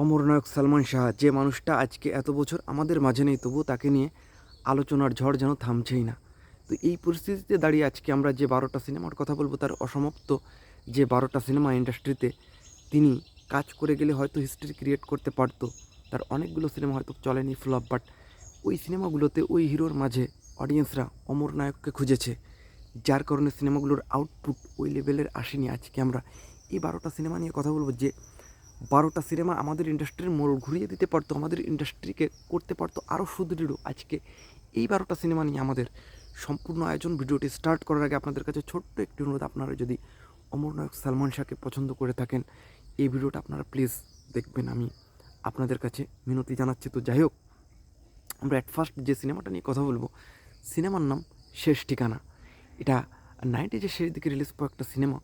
অমরনায়ক সালমান শাহ, যে মানুষটা আজকে এত বছর আমাদের মাঝে নেই, তবুও তাকে নিয়ে আলোচনার ঝড় যেন থামছেই না। তো এই পরিস্থিতিতে দাঁড়িয়ে আজকে আমরা যে বারোটা সিনেমার কথা বলব, তার অসমাপ্ত যে বারোটা সিনেমা ইন্ডাস্ট্রিতে তিনি কাজ করে গেলে হয়তো হিস্ট্রি ক্রিয়েট করতে পারতো, তার অনেকগুলো সিনেমা হয়তো চলেনি ফ্লপ বাট ওই সিনেমাগুলোতে ওই হিরোর মাঝে অডিয়েন্সরা অমর নায়ককে খুঁজেছে। যার কারণে সিনেমাগুলোর আউটপুট ওই লেভেলের আসেনি আজকে আমরা। এই বারোটা সিনেমা নিয়ে কথা বলব যে বারোটা সিনেমা আমাদের ইন্ডাস্ট্রির মোড় ঘুরিয়ে দিতে পারতো, আমাদের ইন্ডাস্ট্রিকে করতে পারতো আরও সুদৃঢ়। আজকে এই বারোটা সিনেমা নিয়ে আমাদের সম্পূর্ণ আয়োজন। ভিডিওটি স্টার্ট করার আগে আপনাদের কাছে ছোট্ট একটি অনুরোধ, আপনারা যদি অমর নায়ক সালমান শাহকে পছন্দ করে থাকেন, এই ভিডিওটা আপনারা প্লিজ দেখবেন। আমি আপনাদের কাছে মিনতি জানাচ্ছি। তো যাই হোক, আমরা অ্যাট ফার্স্ট যে সিনেমাটা নিয়ে কথা বলব, সিনেমার নাম শেষ ঠিকানা। এটা নাইনটিজের শেষ দিকে রিলিজ পাওয়া একটা সিনেমা।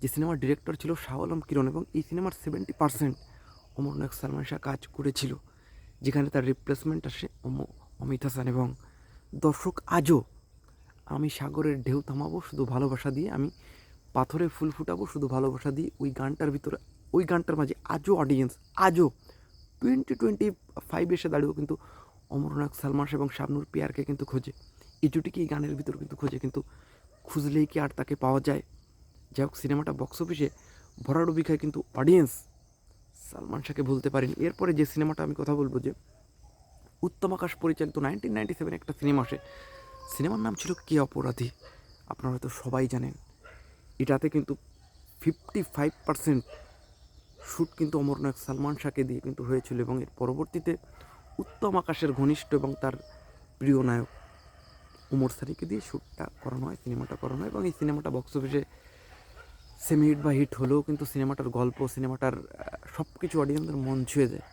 যে সিনেমার ডিরেক্টর ছিল শাহ আলম কিরণ এবং এই সিনেমার সেভেন্টি পার্সেন্ট অমর নায়ক সালমান শাহ কাজ করেছিল, যেখানে তার রিপ্লেসমেন্ট আসে অম- অমিত হাসান এবং দর্শক আজও আমি সাগরের ঢেউ থামাবো, শুধু ভালোবাসা দিয়ে আমি পাথরে ফুল ফুটাবো, শুধু ভালোবাসা দিয়ে ওই গানটার ভিতরে, ওই গানটার মাঝে আজও অডিয়েন্স আজও টোয়েন্টি টোয়েন্টি ফাইভ এসে দাঁড়িয়েও কিন্তু অমরনাথ সালমান এবং শাবনুর পিয়ারকে কিন্তু খোঁজে। এই জুটিকে এই গানের ভিতর কিন্তু খোঁজে, কিন্তু খুঁজলেই কি আর তাকে পাওয়া যায়? যাই হোক, সিনেমাটা বক্স অফিসে ভরাডুবি খায় কিন্তু অডিয়েন্স সালমান শাহকে ভুলতে পারেনি। এরপরে যে সিনেমাটা আমি কথা বলব যে, উত্তম আকাশ পরিচালিত নাইনটিন নাইনটি সেভেন একটা সিনেমা আসে। সিনেমার নাম ছিল কে অপরাধী? আপনারা হয়তো সবাই জানেন। এটাতে কিন্তু ফিফটি ফাইভ পার্সেন্ট শ্যুট কিন্তু অমরনাথ সালমান শাহকে দিয়ে কিন্তু হয়েছিল এবং এর পরবর্তীতে উত্তম আকাশের ঘনিষ্ঠ এবং তার প্রিয় নায়ক উমর সারিকে দিয়ে শ্যুটটা করানো হয় সিনেমাটা করানো হয় এবং এই সিনেমাটা বক্স অফিসে সেমি হিট বা হিট হলেও কিন্তু সিনেমাটার গল্প সিনেমাটার সব কিছু অডিয়েন্সের মন ছুঁয়ে যায়।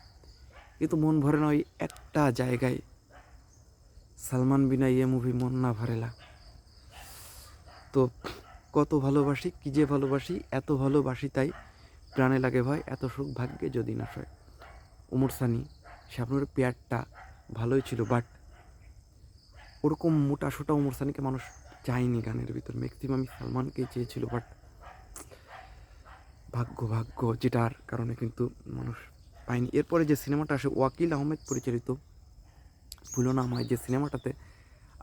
কিন্তু মন ভরে না ওই একটা জায়গায় সালমান বিনা ইয়ে মুভি মন না ভরেলা তো কত ভালোবাসি, কী যে ভালোবাসি, এত ভালোবাসি তাই প্রাণে লাগে ভয়, এত সুখ ভাগ্যে যদি না সয়। ওমর সানি শাবনুরের পেয়ারটা ভালোই ছিল বাট ওরকম মোটা সোটা ওমর সানিকে মানুষ চায়নি গানের ভিতর। ম্যাক্সিমাম সালমানকে চেয়েছিল বাট ভাগ্য ভাগ্য যেটার কারণে কিন্তু মানুষ পায়নি। এরপরে যে সিনেমাটা আসে, ওয়াকিল আহমেদ পরিচালিত ভুলো না হয় যে সিনেমাটাতে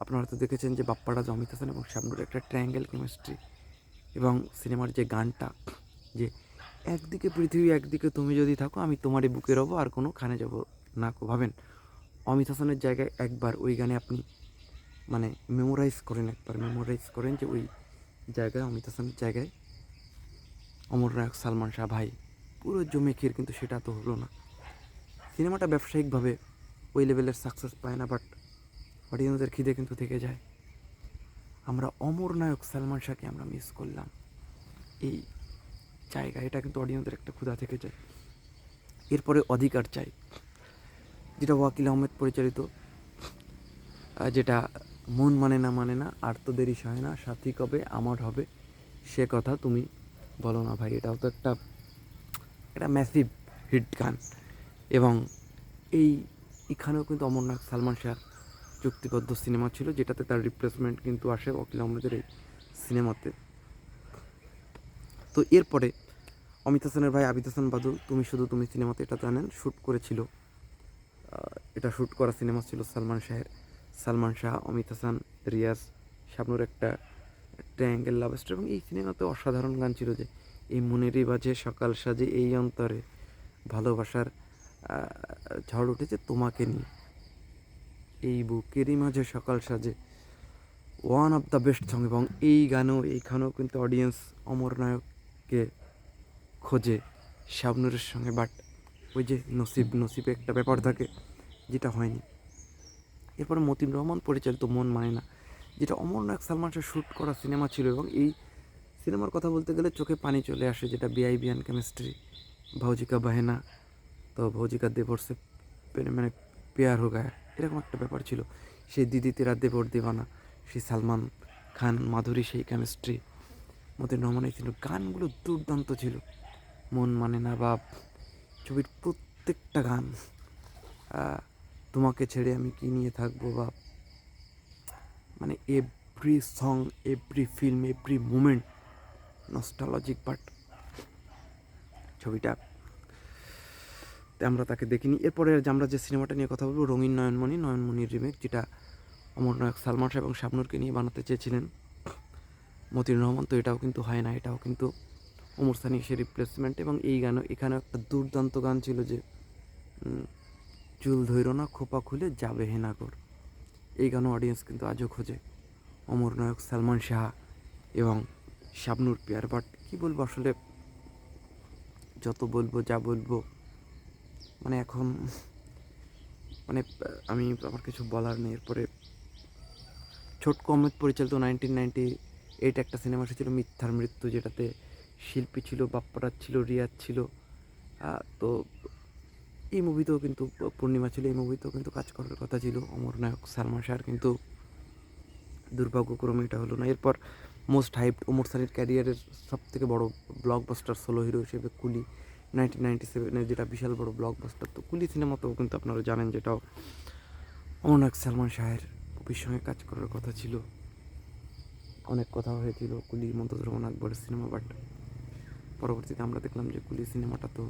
আপনারা তো দেখেছেন যে বাপ্পারা হাসান এবং শ্যামনুর একটা ট্রায়াঙ্গেল কেমিস্ট্রি এবং সিনেমার যে গানটা, যে একদিকে পৃথিবী, একদিকে তুমি যদি থাকো, আমি তোমারই বুকে রবো, আর কোনো খানে যাব না কো। ভাবেন অমিত হাসানের জায়গায় একবার ওই গানে আপনি মানে মেমোরাইজ করেন, একবার মেমোরাইজ করেন যে ওই জায়গায় অমিত হাসানের জায়গায় অমর নায়ক সালমান শাহ, ভাই, পুরো জমে খেয়ে কিন্তু সেটা তো হলো না। সিনেমাটা ব্যবসায়িকভাবে ওই লেভেলের সাকসেস পায় না বাট অডিয়েন্সের খিদে কিন্তু থেকে যায়। আমরা অমর নায়ক, সালমান শাহকে আমরা মিস করলাম। এই জায়গা, এটা কিন্তু অডিয়েন্সের একটা ক্ষুধা থেকে যায়। এরপরে অধিকার চাই, যেটা ওয়াকিল আহমেদ পরিচালিত যেটা মন মানে না মানে না, আর তো দেরি না, সাথী কবে, আমার হবে, সে কথা তুমি বলো না ভাই, এটাও তো একটা একটা ম্যাসিভ হিট গান। এবং এই, এখানেও কিন্তু অমরনাথ সালমান শাহ চুক্তিবদ্ধ সিনেমা ছিল, যেটাতে তার রিপ্লেসমেন্ট কিন্তু আসে ওকিল আহমেদের এই সিনেমাতে। তো এরপরে অমিত হাসানের ভাই আবিদ হাসান বাদল, তুমি শুধু তুমি সিনেমাতে এটা জানেন শ্যুট করেছিল এটা শ্যুট করা সিনেমা ছিল সালমান শাহের। সালমান শাহ অমিত হাসান, রিয়াজ, শাবনুর একটা ট্রায়াঙ্গেল লাভ স্টোরি এবং এই সিনেমাতে অসাধারণ গান ছিল যে, এই মনেরই বাজে সকাল সাজে, এই অন্তরে ভালোবাসার ঝড় উঠেছে তোমাকে নিয়ে। এই বুকেরই মাঝে সকাল সাজে one of the best song এবং এই গানেও, এইখানেও কিন্তু অডিয়েন্স অমর নায়ককে খোঁজে শাবনুরের সঙ্গে। বাট ওই যে নসিব, নসিবে একটা ব্যাপার থাকে, যেটা হয়নি। এরপরে মতিন রহমান পরিচালিত মন মানে না। যেটা অমর নায়ক সালমান শাহ শ্যুট করা সিনেমা ছিল এবং এই সিনেমার কথা বলতে গেলে চোখে পানি চলে আসে, যেটা বিআইবিয়ান কেমিস্ট্রি ভৌজিকা বাহেনা, তো ভৌজিকা দেবর্ষে মানে পেয়ার হো গায়া এরকম একটা ব্যাপার ছিল। সেই দিদি তেরা দেবর দেবানা সেই সালমান খান, মাধুরী সেই কেমিস্ট্রি মতিন রহমানের ছিল। গানগুলো দুর্দান্ত ছিল। মন মানে না বাপ ছবির প্রত্যেকটা গান তোমাকে ছেড়ে আমি কি নিয়ে থাকব বা মানে every song every film every moment nostalgic but ছবিটা আমরা তাকে দেখিনি। এরপরে আমরা যে সিনেমাটা নিয়ে কথা বলব, রঙিন নয়নমণি, নয়নমণির রিমেক যেটা অমর নায়ক সালমান শাহ এবং শাবনুরকে নিয়ে বানাতে চেয়েছিলেন। মতিন রহমান তো এটাও কিন্তু হয় না, এটাও কিন্তু অমর সানি সে রিপ্লেসমেন্ট এবং এই গানও এখানে একটা দুর্দান্ত গান ছিল যে চুল ধৈর না, খোপা খুলে যাবে হেনাগর এই গানও অডিয়েন্স কিন্তু আজও খোঁজে। অমর নায়ক সালমান শাহ এবং শাবনুর পিয়ার। বাট কী বলব আসলে, যত বলব যা বলব মানে এখন মানে আমি আমার কিছু বলার নেই। এরপরে ছোটকু আহমেদ পরিচালিত নাইনটিন নাইনটি এইট একটা সিনেমা এসেছিল, মিথ্যার মৃত্যু, যেটাতে শিল্পী ছিল, বাপ্পারাজ ছিল, রিয়াজ ছিল। তো এই মুভিতেও কিন্তু পূর্ণিমা ছিল, এই মুভিতেও কিন্তু কাজ করার কথা ছিল। অমর নায়ক সালমান শাহর কিন্তু দুর্ভাগ্যক্রমে এটা হলো না। এরপর মোস্ট হাইপ ওমর সানির ক্যারিয়ারের সব থেকে বড় ব্লকবাস্টার সোলো হিরো হিসেবে কুলি নাইনটিন নাইনটি সেভেনের যেটা বিশাল বড় ব্লকবাস্টার তো কুলি সিনেমাতেও কিন্তু আপনারা জানেন যেটাও অমর নায়ক সালমান শাহের পুপির সঙ্গে কাজ করার কথা ছিল। অনেক কথা হয়েছিল কুলি রহমান আকবরের সিনেমা বাট পরবর্তীতে আমরা দেখলাম যে কুলি সিনেমাটা তো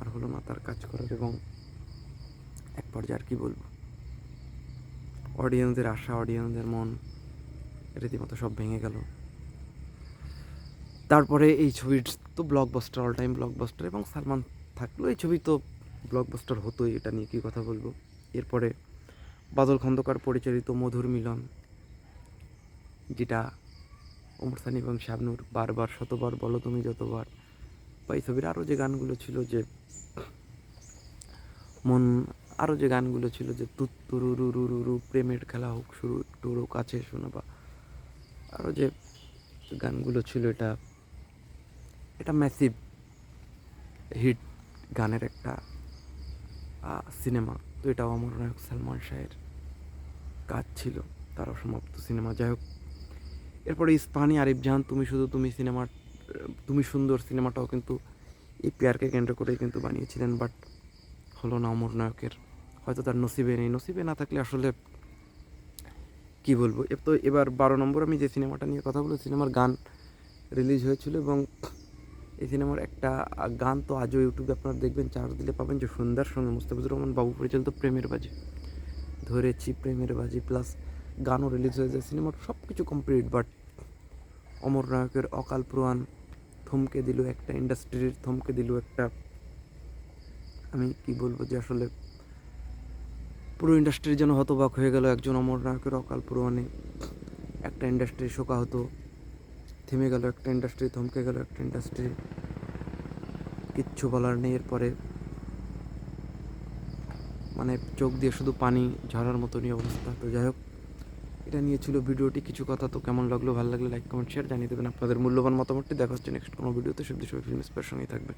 আর হলো তার কাজ করার এবং এক পর্যায়ে আর কি বলব? অডিয়েন্সদের আশা অডিয়েন্সদের মন, রীতিমতো সব ভেঙে গেল। তারপরে এই ছবির তো ব্লকবাস্টার অল টাইম ব্লকবাস্টার এবং সালমান থাকলেও এই ছবি তো ব্লকবাস্টার হতোই, এটা নিয়ে কী কথা বলব? এরপরে বাদল খন্দকার পরিচালিত মধুর মিলন, যেটা ওমর সানি এবং শাবনুর বারবার, শতবার বলো তুমি যতবার এই ছবির আরও যে গানগুলো ছিল যে মন আরও যে গানগুলো ছিল যে তুত্তুরু রু রু রু প্রেমের খেলা হোক শুরু টুরু কাছে শোনা বা। আরও যে গানগুলো ছিল এটা এটা ম্যাসিভ হিট গানের একটা সিনেমা তো এটাও আমার নায়ক সালমান শাহের কাজ ছিল তার অসমাপ্ত সিনেমা যাই হোক, এরপরে ইস্পাহানি আরিফ জাহান তুমি শুধু তুমি সিনেমা তুমি সুন্দর সিনেমাটাও কিন্তু এই পেয়ারকে কেন্দ্র করেই কিন্তু বানিয়েছিলেন বাট হলো না অমর নায়কের। হয়তো তার নসিবে নেই। নসিবে না থাকলে আসলে কি বলব? এ তো এবার বারো নম্বর আমি যে সিনেমাটা নিয়ে কথা বলব সিনেমার গান রিলিজ হয়েছিল এবং এই সিনেমার একটা গান তো আজও ইউটিউবে আপনারা দেখবেন চার্জ দিলে পাবেন যে সন্ধ্যার সঙ্গে মুস্তাফিজুর রহমান বাবু পরিচালিত প্রেমের বাজি। ধরেছি প্রেমের বাজি প্লাস গানও রিলিজ হয়েছে। সিনেমার সব কিছু কমপ্লিট বাট অমর নায়কের অকাল প্রয়াণ থমকে দিল একটা ইন্ডাস্ট্রির, থমকে দিল একটা, আমি কি বলব যে আসলে পুরো ইন্ডাস্ট্রি যেন হতবাক হয়ে গেল একজন অমর নায়কের অকাল প্রয়াণে একটা ইন্ডাস্ট্রি শোকা হতো থেমে গেল একটা ইন্ডাস্ট্রি, থমকে গেল একটা ইন্ডাস্ট্রি। কিচ্ছু বলার নেই এরপরে। মানে চোখ দিয়ে শুধু পানি ঝরার মতনই অবস্থা। তো যাই হোক এটা নিয়ে ছিল ভিডিওটি। কিছু কথা তো কেমন লাগল, ভালো লাগল লাইক কমেন্ট শেয়ার জানিয়ে দেবেন। আপনাদের মূল্যবান মতামতটি দেখা হচ্ছে নেক্সট কোনো ভিডিওতে সব দেশ ফিল্ম স্পেয়ার সঙ্গেই থাকবে